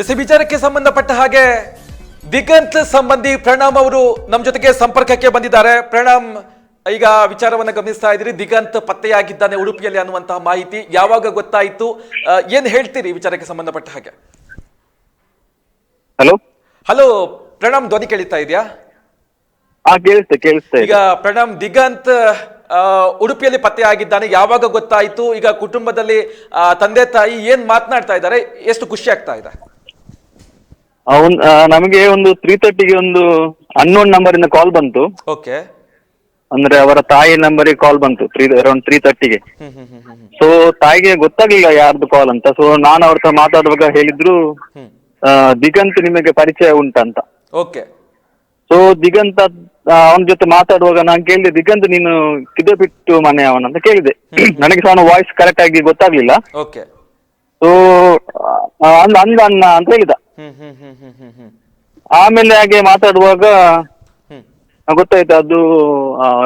S ಈ ವಿಚಾರಕ್ಕೆ ಸಂಬಂಧಪಟ್ಟ ಹಾಗೆ ದಿಗಂತ್ ಸಂಬಂಧಿ ಪ್ರಣಾಮ್ ಅವರು ನಮ್ಮ ಜೊತೆಗೆ ಸಂಪರ್ಕಕ್ಕೆ ಬಂದಿದ್ದಾರೆ. ಪ್ರಣಾಮ್ ಈಗ ವಿಚಾರವನ್ನ ಗಮನಿಸ್ತಾ ಇದ್ದೀರಿ. ದಿಗಂತ್ ಪತ್ತೆಯಾಗಿದ್ದಾನೆ ಉಡುಪಿಯಲ್ಲಿ ಅನ್ನುವಂತಹ ಮಾಹಿತಿ ಯಾವಾಗ ಗೊತ್ತಾಯಿತು? ಏನ್ ಹೇಳ್ತೀರಿ ವಿಚಾರಕ್ಕೆ ಸಂಬಂಧಪಟ್ಟ ಹಾಗೆ? ಹಲೋ? ಹಲೋ ಪ್ರಣಾಮ್ ಧ್ವನಿ ಕೇಳಿತಾ ಇದೆಯಾ? ಹಾ ಕೇಳಿಸ್ತೆ ಕೇಳಿಸ್ತಾ. ಈಗ ಪ್ರಣಾಮ್ ದಿಗಂತ್ ಆ, ಉಡುಪಿಯಲ್ಲಿ ಪತ್ತೆಯಾಗಿದ್ದಾನೆ. ಯಾವಾಗ ಗೊತ್ತಾಯಿತು? ಈಗ ಕುಟುಂಬದಲ್ಲಿ ತಂದೆ ತಾಯಿ ಏನ್ ಮಾತನಾಡ್ತಾ ಇದ್ದಾರೆ? ಎಷ್ಟು ಖುಷಿ ಆಗ್ತಾ ಇದೆ? ಅವನ್ ನಮಗೆ ಒಂದು ತ್ರೀ ತರ್ಟಿಗೆ ಒಂದು ಅನ್ನೋನ್ ನಂಬರ್ ಇಂದ ಕಾಲ್ ಬಂತು. ಓಕೆ ಅಂದ್ರೆ ಅವರ ತಾಯಿ ನಂಬರಿಗೆ ಕಾಲ್ ಬಂತು ತ್ರೀ ಅರೌಂಡ್ ತ್ರೀ ತರ್ಟಿಗೆ ಹ್ಮ್ ಹ್ಮ್ ಹ್ಮ್ ಹ್ಮ್ ಸೊ ತಾಯಿಗೆ ಗೊತ್ತಾಗ್ಲಿಲ್ಲ ಯಾರ್ದು ಕಾಲ್ ಅಂತ. ಸೊ ನಾನು ಅವ್ರ ಹತ್ರ ಮಾತಾಡುವಾಗ ಹೇಳಿದ್ರು ಹ್ಮ್. ಆ, ದಿಗಂತ್ ನಿಮಗೆ ಪರಿಚಯ ಉಂಟಂತ ಓಕೆ ಸೊ ದಿಗಂತ ಅವನ ಜೊತೆ ಮಾತಾಡುವಾಗ ನಾನು ಕೇಳಿದೆ ದಿಗಂತ್ ನೀನು ಕಿದೆ ಬಿಟ್ಟು ಮನೆ ಅವನಂತ ಕೇಳಿದೆ. ನನಗೆ ಸಹ ಅವನ ವಾಯ್ಸ್ ಕರೆಕ್ಟ್ ಆಗಿ ಗೊತ್ತಾಗ್ಲಿಲ್ಲ. ಓಕೆ ಸೊ ಅಂದ ಅಂದ ಅಣ್ಣ ಅಂತ ಹೇಳಿದ. ಹ್ಮ್ ಹ್ಮ್ ಹ್ಮ್ ಹ್ಮ್ ಹ್ಮ್ ಹ್ಮ್ ಆಮೇಲೆ ಹಾಗೆ ಮಾತಾಡುವಾಗ ಗೊತ್ತಾಯ್ತು ಅದು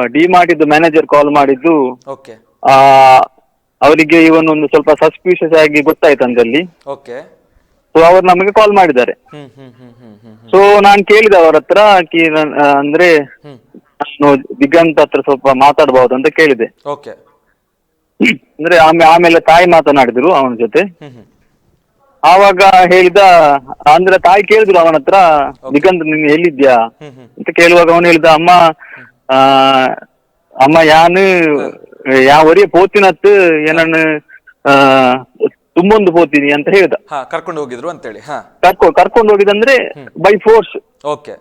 ಡಿ ಮಾಡಿದ್ದು ಮ್ಯಾನೇಜರ್ ಕಾಲ್ ಮಾಡಿದ್ದು. ಓಕೆ. ಆ ಅವರಿಗೆ ಇವನೊಂದು ಒಂದು ಸ್ವಲ್ಪ ಸಸ್ಪಿಷಿಯಸ್ ಆಗಿ ಗೊತ್ತಾಯ್ತು ಅಂದಲ್ಲಿ ಓಕೆ. ಸೊ ಅವರು ನಮಗೆ ಕಾಲ್ ಮಾಡಿದ್ದಾರೆ. ಸೊ ನಾನು ಕೇಳಿದೆ ಅವರ ಹತ್ರ ಕಿ ನನ್- ಆ, ಅಂದ್ರೆ ದಿಗಂತ ನಾನು ದಿಗಂತ್ ಹತ್ರ ಸ್ವಲ್ಪ ಮಾತಾಡಬಹುದು ಅಂತ ಕೇಳಿದೆ. ಓಕೆ. ಅಂದ್ರೆ ಆಮೇಲೆ ಆಮೇಲೆ ತಾಯಿ ಮಾತನಾಡಿದ್ರು ಅವನ ಜೊತೆ. ಹ್ಮ್ ಹ್ಮ್. ಆವಾಗ ಹೇಳಿದ ಅಂದ್ರೆ ತಾಯಿ ಕೇಳಿದ್ರು ಅವನ ಹತ್ರ ದಿಗಂತ್ ನೀನು ಎಲ್ಲಿದ್ಯಾ ಅಂತ ಕೇಳುವಾಗ ಅವನು ಹೇಳಿದ ಅಮ್ಮ ಆ, ಅಮ್ಮ ಯಾನು ಯಾವ ಒರಿಯ ಪೋತಿನತ್ತು ಏನನ್ನು ಆ, ತುಂಬೊಂದು ಪೋತಿನಿ ಅಂತ ಹೇಳ್ದ. ಹಾ ಕರ್ಕೊಂಡು ಹೋಗಿದ್ರು ಅಂತೇಳಿ ಹಾ. ಕರ್ಕೊ ಕರ್ಕೊಂಡು ಹೋಗಿದಂದ್ರೆ by force okay.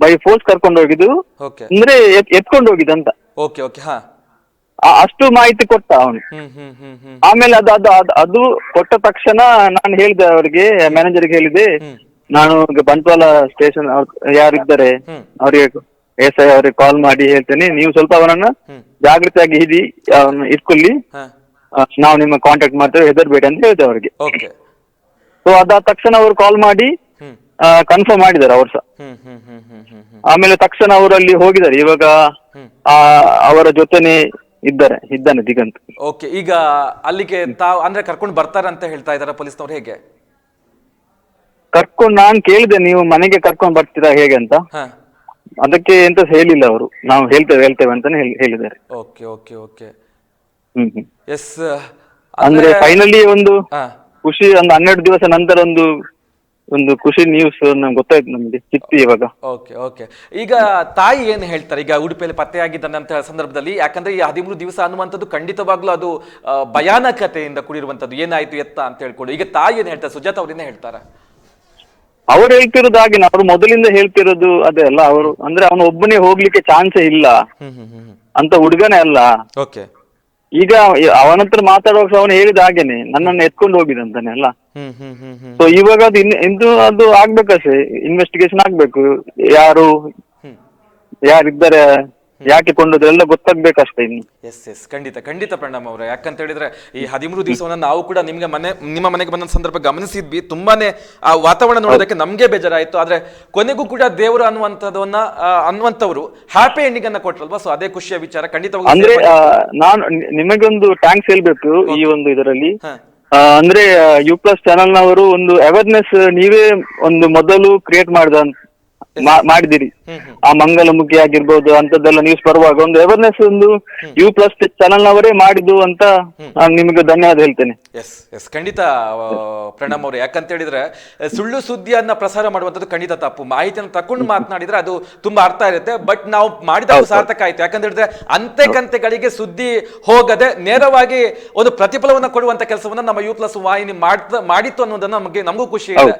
By force ಕರ್ಕೊಂಡು ಹೋಗಿದ್ದು. ಓಕೆ. ಅಂದ್ರೆ ಎತ್- ಎತ್ಕೊಂಡು ಹೋಗಿದ್ದಂತ ಓಕೆ ಓಕೆ ಹಾ. ಅಷ್ಟು ಮಾಹಿತಿ ಕೊಟ್ಟ ಅವನು. ಹ್ಮ್ ಹ್ಮ್ ಹ್ಮ್ ಹ್ಮ್. ಆಮೇಲೆ ಅದು ಅದು ಅದು- ಅದು ಕೊಟ್ಟ ತಕ್ಷಣ ನಾನು ಹೇಳಿದೆ ಅವರಿಗೆ ಮ್ಯಾನೇಜರ್ಗೆ ಹೇಳಿದೆ ಹ್ಮ್. ನಾನು ಈಗ ಬಂಟ್ವಾಳ ಸ್ಟೇಷನ್ ಯಾರಿದ್ದಾರೆ ಹ್ಮ್. ಅವರಿಗೆ ಎಸ್ ಐ ಅವರಿಗೆ ಕಾಲ್ ಮಾಡಿ ಹೇಳ್ತೇನೆ. ನೀವು ಸ್ವಲ್ಪ ಅವನನ್ನ ಹ್ಮ್. ಜಾಗೃತಿಯಾಗಿ ಹಿಡಿ ಅವನ್ನ ಇಟ್ಕೊಳ್ಳಿ. ಹಾ. ಆ, ನಾವು ನಿಮ್ಮ ಕಾಂಟ್ಯಾಕ್ಟ್ ಮಾಡ್ತೇವೆ ಹೆದರ್ಬೇಡಿ ಅಂತ ಹೇಳಿದೆ ಅವರಿಗೆ. ಓಕೆ ಸೊ ಅದಾದ ತಕ್ಷಣ ಅವರು ಕಾಲ್ ಮಾಡಿ ಹ್ಮ್. ಕನ್ಫರ್ಮ್ ಮಾಡಿದ್ದಾರೆ ಅವ್ರು ಸಹ. ಹ್ಮ್ ಹ್ಮ್ ಹ್ಮ್ ಹ್ಮ್ ಹ್ಮ್ ಹ್ಮ್. ಆಮೇಲೆ ತಕ್ಷಣ ಅವರು ಅಲ್ಲಿ ಹೋಗಿದ್ದಾರೆ. ಇವಾಗ ಹ್ಮ್. ಆ, ಅವರ ಜೊತೆನೆ ಇದ್ದಾರೆ ಇದ್ದಾನೆ ದಿಗಂತ್. ಓಕೆ ಈಗ ಅಲ್ಲಿಗೆ ತಾವು ಅಂದ್ರೆ ಕರ್ಕೊಂಡು ಬರ್ತಾರೆ ಅಂತ ಹೇಳ್ತಾ ಇದಾರೆ ಪೊಲೀಸ್ನವ್ರು ಹೇಗೆ? ಕರ್ಕೊಂಡು ನಾನ್ ಕೇಳಿದೆ ನೀವು ಮನೆಗೆ ಕರ್ಕೊಂಡು ಬರ್ತೀರಾ ಹೇಗೆ ಅಂತ. ಹಾ. ಅದಕ್ಕೆ ಎಂತ ಹೇಳಿಲ್ಲ ಅವರು. ನಾವು ಹೇಳ್ತೇವೆ ಹೇಳ್ತೇವೆ ಅಂತಾನೆ ಹೇಳಿ- ಹೇಳಿದ್ದಾರೆ. Okay okay okay. ಹ್ಮ್ ಹ್ಮ್. ಎಸ್ ಅಂದ್ರೆ ಫೈನಲಿ ಒಂದು ಹಾ. ಖುಷಿ ಒಂದು ಹನ್ನೆರಡು ದಿವಸ ನಂತರ ಒಂದು ಒಂದು ಖುಷಿ ನ್ಯೂಸ್ ನಮ್ಗೆ ಗೊತ್ತಾಯ್ತು ನಮ್ಗೆ ಸಿಕ್ತು ಇವಾಗ. ಓಕೆ ಓಕೆ ಈಗ ತಾಯಿ ಏನು ಹೇಳ್ತಾರೆ? ಈಗ ಉಡುಪಿಯಲ್ಲಿ ಪತ್ತೆಯಾಗಿದ್ದಂತಹ ಸಂದರ್ಭದಲ್ಲಿ ಯಾಕಂದ್ರೆ ಈ ಹದಿಮೂರು ದಿವಸ ಅನ್ನುವಂಥದ್ದು ಖಂಡಿತವಾಗ್ಲೂ ಅದು ಆ, ಭಯಾನಕತೆಯಿಂದ ಕೂಡಿರುವಂಥದ್ದು. ಏನಾಯ್ತು ಎತ್ತ ಅಂತ ಹೇಳ್ಕೊಂಡು ಈಗ ತಾಯಿ ಏನು ಹೇಳ್ತಾರೆ? ಸುಜಾತ ಅವ್ರೇನೇ ಹೇಳ್ತಾರೆ? ಅವ್ರು ಹೇಳ್ತಿರೋದು ಹಾಗೆ ಅವ್ರು ಮೊದಲಿಂದ ಹೇಳ್ತಿರೋದು ಅದೇ ಅಲ್ಲ. ಅವರು ಅಂದ್ರೆ ಅವನು ಒಬ್ಬನೇ ಹೋಗ್ಲಿಕ್ಕೆ ಚಾನ್ಸೇ ಇಲ್ಲ. ಅಂತ ಹುಡುಗನೇ ಅಲ್ಲ. ಓಕೆ ಈಗ ಅವನತ್ರ ಮಾತಾಡುವಾಗ ಅವನು ಹೇಳಿದ ಹಾಗೇನೆ ನನ್ನನ್ನು ಎತ್ಕೊಂಡು ಹೋಗಿದಂತಾನೆ ಅಲ್ಲ? ಹ್ಮ್ ಹ್ಮ್ ಹ್ಮ್ ಹ್ಮ್. ಸೊ ಇವಾಗ ಅದು ಇನ್ ಇಂದು ಅದು ಆಗ್ಬೇಕಷ್ಟೇ ಇನ್ವೆಸ್ಟಿಗೇಷನ್ ಆಗ್ಬೇಕು. ಯಾರು? ಯಾರಿದ್ದಾರೆ? ಯಾಕೆ ಕೊಂಡೋದ್ರೆಲ್ಲ ಗೊತ್ತಾಗ್ಬೇಕಷ್ಟೇ ಇನ್ನು. ಎಸ್ ಎಸ್ ಖಂಡಿತ ಖಂಡಿತ ಪ್ರಣಾಮ್ ಅವರೇ. ಯಾಕಂತ ಹೇಳಿದ್ರೆ ಈ ಹದಿಮೂರು ದಿವಸವನ್ನ ನಾವು ಕೂಡ ನಿಮ್ಗೆ ಮನೆ ನಿಮ್ಮ ಮನೆಗೆ ಬಂದ ಸಂದರ್ಭ ಗಮನಿಸಿದ್ವಿ. ತುಂಬಾನೇ ಆ ವಾತಾವರಣ ನೋಡೋದಕ್ಕೆ ನಮ್ಗೆ ಬೇಜಾರಾಯ್ತು. ಆದ್ರೆ ಕೊನೆಗೂ ಕೂಡ ದೇವರು ಅನ್ನುವಂಥದ್ದನ್ನ ಅನ್ನುವಂಥವ್ರು ಹ್ಯಾಪಿ ಎಂಡಿಂಗ್ ಅನ್ನ ಕೊಟ್ರಲ್ವಾ? ಸೊ ಅದೇ ಖುಷಿಯ ವಿಚಾರ. ಖಂಡಿತವಾಗಿ ಅಂದ್ರೆ ಆ, ನಾನು ನಿ- ನಿಮಗೊಂದು ಟ್ಯಾಂಕ್ಸ್ ಹೇಳ್ಬೇಕು ಈ ಒಂದು ಇದರಲ್ಲಿ. ಹಾ. ಆ, ಅಂದ್ರೆ ಯು ಪ್ಲಸ್ ಚಾನೆಲ್ ನವರು ಒಂದು ಅವೇರ್ನೆಸ್ ನೀವೇ ಒಂದು ಮೊದಲು ಕ್ರಿಯೇಟ್ ಮಾಡಿದ ಮಾಡಿದಿರಿ ಆ ಮಂಗಲಮುಖಿ ಆಗಿರ್ಬೋದು ಅಂತದ್ದೆಲ್ಲ ನ್ಯೂಸ್ ಬರುವಾಗ ಒಂದು ಅವೇರ್ನೆಸ್ ಒಂದು ಯು ಪ್ಲಸ್ ಚಾನಲ್ ನವರೇ ಮಾಡಿದ್ದು ಅಂತ ನಾನು ನಿಮಗೆ ಧನ್ಯವಾದ ಹೇಳ್ತೇನೆ. ಎಸ್ ಎಸ್ ಖಂಡಿತ ಪ್ರಣಮ್ ಅವರು. ಯಾಕಂತ ಹೇಳಿದ್ರೆ ಸುಳ್ಳು ಸುದ್ದಿಯನ್ನ ಪ್ರಸಾರ ಮಾಡುವಂಥದ್ದು ಖಂಡಿತ ತಪ್ಪು. ಮಾಹಿತಿಯನ್ನು ತಕೊಂಡು ಮಾತನಾಡಿದ್ರೆ ಅದು ತುಂಬಾ ಅರ್ಥ ಇರುತ್ತೆ. ಬಟ್ ನಾವು ಮಾಡಿದ ಸಾರ್ಥಕ ಆಯ್ತು. ಯಾಕಂತ ಹೇಳಿದ್ರೆ ಅಂತೆ ಕಂತೆಗಳಿಗೆ ಸುದ್ದಿ ಹೋಗದೆ ನೇರವಾಗಿ ಒಂದು ಪ್ರತಿಫಲವನ್ನ ಕೊಡುವಂತ ಕೆಲಸವನ್ನ ನಮ್ಮ ಯು ಪ್ಲಸ್ ವಾಹಿನಿ ಮಾಡ್ತಾ ಮಾಡಿತ್ತು ಅನ್ನೋದನ್ನ ನಮಗೆ ನಮಗೂ ಖುಷಿ ಇದೆ.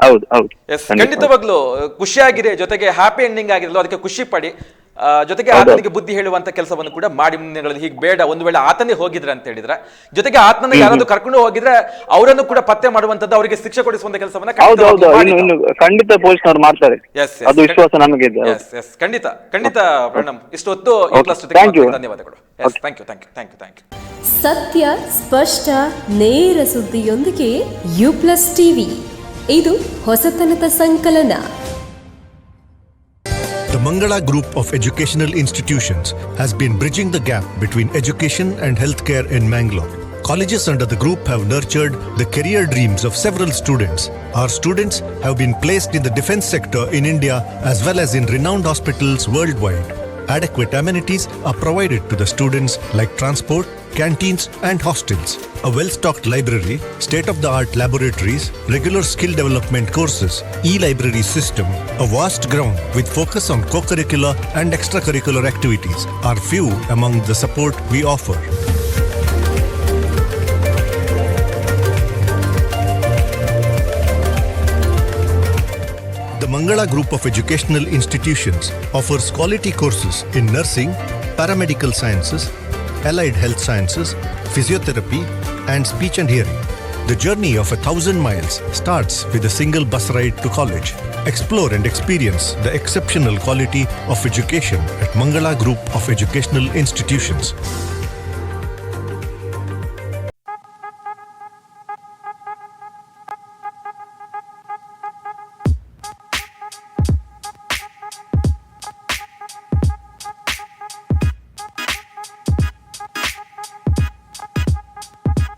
ಹೌದು ಹೌದು. ಎಸ್ ಖಂಡಿತವಾಗ್ಲು ಖುಷಿಯಾಗಿದೆ ಜೊತೆಗೆ ಹ್ಯಾಪಿ ಎಂಡಿಂಗ್ ಆಗಿರಲ್ಲ ಅದಕ್ಕೆ ಖುಷಿ ಪಡಿ. ಆ, ಜೊತೆಗೆ ಆತನಿಗೆ ಬುದ್ಧಿ ಹೇಳುವಂತ ಕೆಲಸವನ್ನು ಕೂಡ ಮಾಡಿ ಮುಂದಿನಗಳಲ್ಲಿ ಹೀಗೆ ಬೇಡ ಒಂದು ವೇಳೆ ಆತನೇ ಹೋಗಿದ್ರೆ ಅಂತ ಹೇಳಿದ್ರೆ. ಜೊತೆಗೆ ಆತನ ಯಾರಾದ್ರೂ ಕರ್ಕೊಂಡು ಹೋಗಿದ್ರೆ ಅವರನ್ನು ಕೂಡ ಪತ್ತೆ ಮಾಡುವಂತದ್ದು ಅವರಿಗೆ ಶಿಕ್ಷೆ ಕೊಡಿಸುವಂತ ಕೆಲಸವನ್ನ ಹೌದು ಹೌದು. ಇನ್ನು ಇನ್ನು ಖಂಡಿತ ಪೊಲೀಸ್ನವರು ಮಾಡ್ತಾರೆ. ಎಸ್ ಅದು ವಿಶ್ವಾಸ ನಮಗೆ ಇದೆ. ಹೌದು. ಎಸ್ ಎಸ್ ಖಂಡಿತ ಖಂಡಿತ ಪ್ರಣಮ್ ಇಷ್ಟು ಹೊತ್ತು ಈ Okay. ಕ್ಲಾಸ್ ಜೊತೆಗೆ Thank you. ಮಾತಾಡಿ ಧನ್ಯವಾದಗಳು. Yes thank you thank you thank you thank you ಸತ್ಯ ಸ್ಪಷ್ಟ ನೇರ ಸುದ್ದಿಯೊಂದಿಗೆ U plus TV ಇದು ಹೊಸತನದ ಸಂಕಲನ The Mangala Group of Educational Institutions has been bridging the gap between education and healthcare in Mangalore. Colleges under the group have nurtured the career dreams of several students. Our students have been placed in the defense sector in India as well as in renowned hospitals worldwide. Adequate amenities are provided to the students like transport, canteens, and hostels. A well stocked library, state of the art laboratories, regular skill development courses, e library system, a vast ground with focus on co curricular and extracurricular activities are few among the support we offer. The Mangala Group of Educational Institutions offers quality courses in nursing, paramedical sciences, allied health sciences, physiotherapy, and speech and hearing. The journey of a thousand miles starts with a single bus ride to college. Explore and experience the exceptional quality of education at Mangala Group of Educational Institutions.